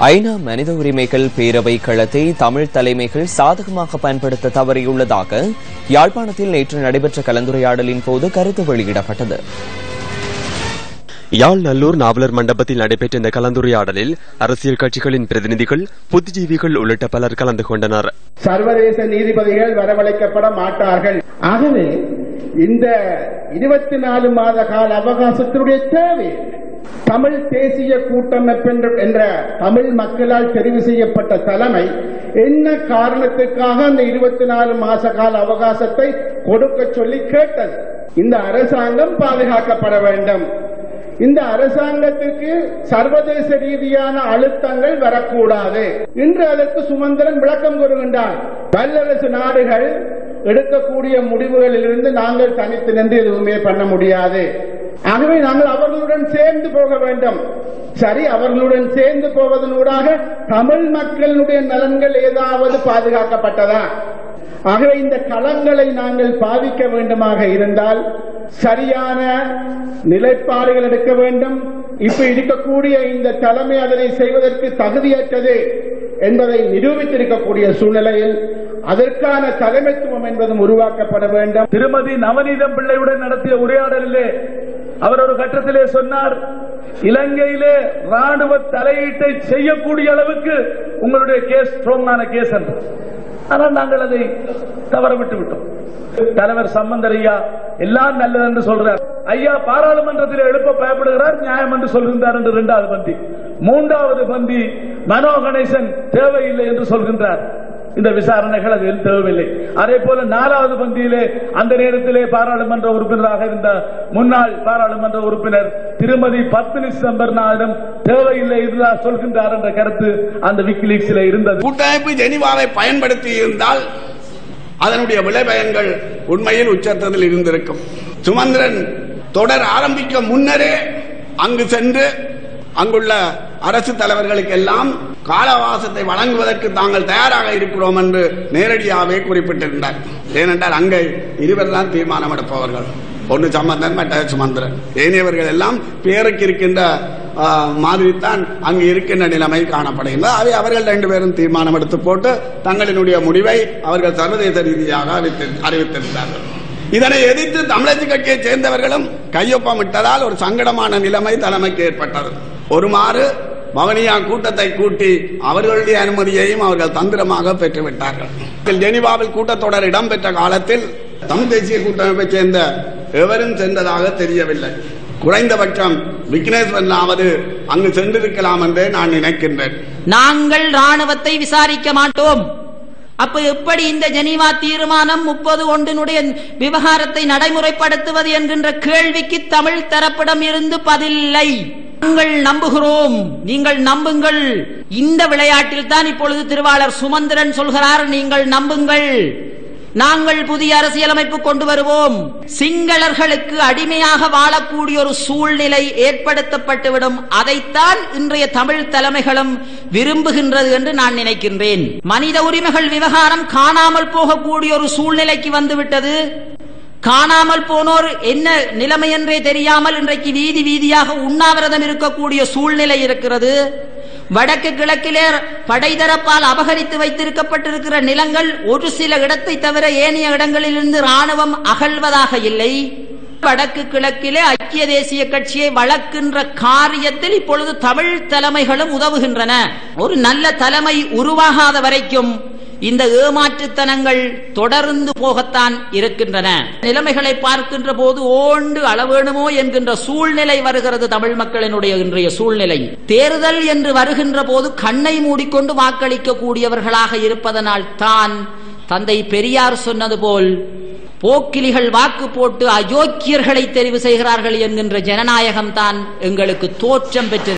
ஐநா மனித உரிமைகள் பேரவை களத்தை தமிழ் தலைமைகள் சாதகமாக பயன்படுத்த தவறியுள்ளதாக யாழ்ப்பாணத்தில் நேற்று நடைபெற்ற கலந்துரையாடலின் போது கருத்து வெளியிடப்பட்டது. யாழ் நல்லூர் நாவலர் மண்டபத்தில் நடைபெற்ற இந்த கலந்துரையாடலில் அரசியல் கட்சிகளின் பிரதிநிதிகள் புத்திஜீவிகள் உள்ளிட்ட பலர் கலந்து கொண்டனர். சர்வதேச நீதிபதிகள் வரவழைக்கப்பட மாட்டார்கள். ஆகவே இந்த இருபத்தி நாலு மாத கால அவகாசத்தினுடைய தேவை என்ன? தமிழ் தேசிய கூட்டமைப்பு என்ற- தமிழ் மக்களால் தெரிவு செய்யப்பட்ட தலைமை என்ன காரணத்துக்காக அந்த இருபத்தி நாலு மாச கால அவகாசத்தை கொடுக்க சொல்லி கேட்டது? இந்த அரசாங்கம் பாதுகாக்கப்பட வேண்டும். இந்த அரசாங்கத்திற்கு சர்வதேச ரீதியான அழுத்தங்கள் வரக்கூடாது. இன்று அதற்கு சுமந்திரன் விளக்கம் கூறுகின்றார். வல்லரசு நாடுகள் எடுக்கக்கூடிய முடிவுகளிலிருந்து நாங்கள் தனித்து நின்று எதுவுமே பண்ண முடியாது. ஆகவே நாங்கள் அவர்களுடன் சேர்ந்து போக வேண்டும். சரி அவர்களுடன் சேர்ந்து போவதனூடாக தமிழ் மக்களுடைய நலன்கள் ஏதாவது பாதுகாக்கப்பட்டதா? ஆகவே இந்த களங்களை நாங்கள் பாதிக்க வேண்டுமாக இருந்தால் சரியான நிலைப்பாடுகள் எடுக்க வேண்டும். இப்ப இருக்கக்கூடிய இந்த தலைமை அதனை செய்வதற்கு தகுதியற்றது என்பதை நிரூபித்திருக்கக்கூடிய சூழ்நிலையில் அதற்கான தலைமைத்துவம் என்பதும் உருவாக்கப்பட வேண்டும். திருமதி நவநீதம் பிள்ளையுடன் நடத்திய உரையாடலிலே அவர் ஒரு கட்டத்திலே சொன்னார் இலங்கையிலே ராணுவ தலையீட்டை செய்யக்கூடிய அளவுக்கு உங்களுடைய கேஸ் ஸ்ட்ராங்கான கேஸ் என்று. ஆனால் நாங்கள் அதை தவற விட்டு விட்டோம் தலைவர் சம்பந்தர் ஐயா எல்லாம் நல்லது என்று சொல்றார். ஐயா பாராளுமன்றத்தில் எழுப்ப பயப்படுகிறார் நியாயம் என்று சொல்கின்றார் என்று இரண்டாவது பந்தி. மூன்றாவது பந்தி மனோ கணேசன் தேவையில்லை என்று சொல்கின்றார். இந்த விசாரணைகள் அதில் தேவையில்லை. அதே போல நாலாவது பந்தியிலே அந்த நேரத்திலே பாராளுமன்ற உறுப்பினராக இருந்த முன்னாள் பாராளுமன்ற உறுப்பினர் திருமதி பத்மினி சிதம்பரனாரிடம் தேவையில்லை இதுதான் சொல்கின்றார் என்ற கருத்து அந்த விக்கிலீக்ஸில் இருந்தது. கூட்டமைப்பு ஜெனிவாவை பயன்படுத்தி இருந்தால் அதனுடைய விளைபயன்கள் உண்மையில் உச்சத்தில் இருந்திருக்கும். சுமந்திரன் தொடர் ஆரம்பிக்க முன்னரே அங்கு சென்று அங்குள்ள அரசு தலைவர்களுக்கெல்லாம் காலவாசத்தை வழங்குவதற்கு தாங்கள் தயாராக இருக்கிறோம் என்று நேரடியாகவே குறிப்பிட்டிருந்தார். ஏனென்றால் அங்கே இருவர் தான் தீர்மானம் எடுப்பவர்கள் ஒன்று சம்பந்தன் மற்ற சுமந்திரன். ஏனையவர்கள் எல்லாம் பேருக்கு இருக்கின்ற மாதிரி மாதிரித்தான் அங்கு இருக்கின்ற நிலைமை காணப்படுகின்றது. அவை அவர்கள் ரெண்டு பேரும் தீர்மானம் எடுத்து போட்டு தங்களினுடைய முடிவை அவர்கள் சர்வதேச ரீதியாக அறிவித்து- அறிவித்திருந்தார்கள். இதனை எதிர்த்து தமிழக கட்சியைச் சேர்ந்தவர்களும் கையொப்பமிட்டதால் ஒரு சங்கடமான நிலைமை தலைமைக்கு ஏற்பட்டது. ஒருமாறு பவனியா கூட்டத்தை கூட்டி அவர்களுடைய அனுமதியையும் அவர்கள் தந்திரமாக பெற்றுவிட்டார்கள். ஜெனிவாவில் கூட்டத்தொடர் இடம்பெற்ற காலத்தில் தமிழ் தேசிய கூட்டமைப்பை சேர்ந்த எவரும் சென்றதாக தெரியவில்லை. குறைந்தபட்சம் விக்னேஸ்வரனாவது அங்கு சென்றிருக்கலாம் என்றே நான் நினைக்கின்றேன். நாங்கள் ராணுவத்தை விசாரிக்க மாட்டோம். அப்ப எப்படி இந்த ஜெனீவா தீர்மானம் முப்பது ஒன்றினுடைய விவகாரத்தை நடைமுறைப்படுத்துவது என்கின்ற கேள்விக்கு தமிழ் தரப்பிடம் இருந்து பதில்லை. நாங்கள் நம்புகிறோம். நீங்கள் நம்புங்கள். இந்த விளையாட்டில் தான் இப்பொழுது திருவாளர் சுமந்திரன் சொல்கிறார் நீங்கள் நம்புங்கள். நாங்கள் புதிய அரசியலமைப்பு கொண்டு வருவோம். சிங்களர்களுக்கு அடிமையாக வாழக்கூடிய ஒரு சூழ்நிலை ஏற்படுத்தப்பட்டுவிடும். அதைத்தான் இன்றைய தமிழ் தலைமைகளும் விரும்புகின்றது என்று நான் நினைக்கின்றேன். மனித உரிமைகள் விவகாரம் காணாமல் போகக்கூடிய ஒரு சூழ்நிலைக்கு வந்துவிட்டது. காணாமல் போனோர் என்ன நிலைமை என்றே தெரியாமல் இன்றைக்கு வீதி வீதியாக உண்ணாவிரதம் இருக்கக்கூடிய சூழ்நிலை இருக்கிறது. வடக்கு கிழக்கிலே படைதரப்பால் அபகரித்து வைத்திருக்கப்பட்டிருக்கிற நிலங்கள் ஒரு சில இடத்தை தவிர ஏனைய இடங்களிலிருந்து ராணுவம் அகழ்வதாக இல்லை. வடக்கு கிழக்கிலே ஐக்கிய தேசிய கட்சியை வளர்க்கின்ற காரியத்தில் இப்பொழுது தமிழ் தலைமைகளும் உதவுகின்றன. ஒரு நல்ல தலைமை உருவாகாத வரைக்கும் இந்த ஏமாற்றுத்தனங்கள் தொடர்ந்து போகத்தான் இருக்கின்றன. நிலைமைகளை பார்க்கின்ற போது ஓண்டு அளவேணுமோ என்கின்ற சூழ்நிலை வருகிறது தமிழ் மக்களினுடைய இன்றைய சூழ்நிலை. தேர்தல் என்று வருகின்ற போது கண்ணை மூடிக்கொண்டு வாக்களிக்க கூடியவர்களாக இருப்பதனால் தான் தந்தை பெரியார் சொன்னது போல் போக்கிலிகள் வாக்கு போட்டு அயோக்கியர்களை தெரிவு செய்கிறார்கள் என்கின்ற ஜனநாயகம் தான் எங்களுக்கு தோற்றம் பெற்று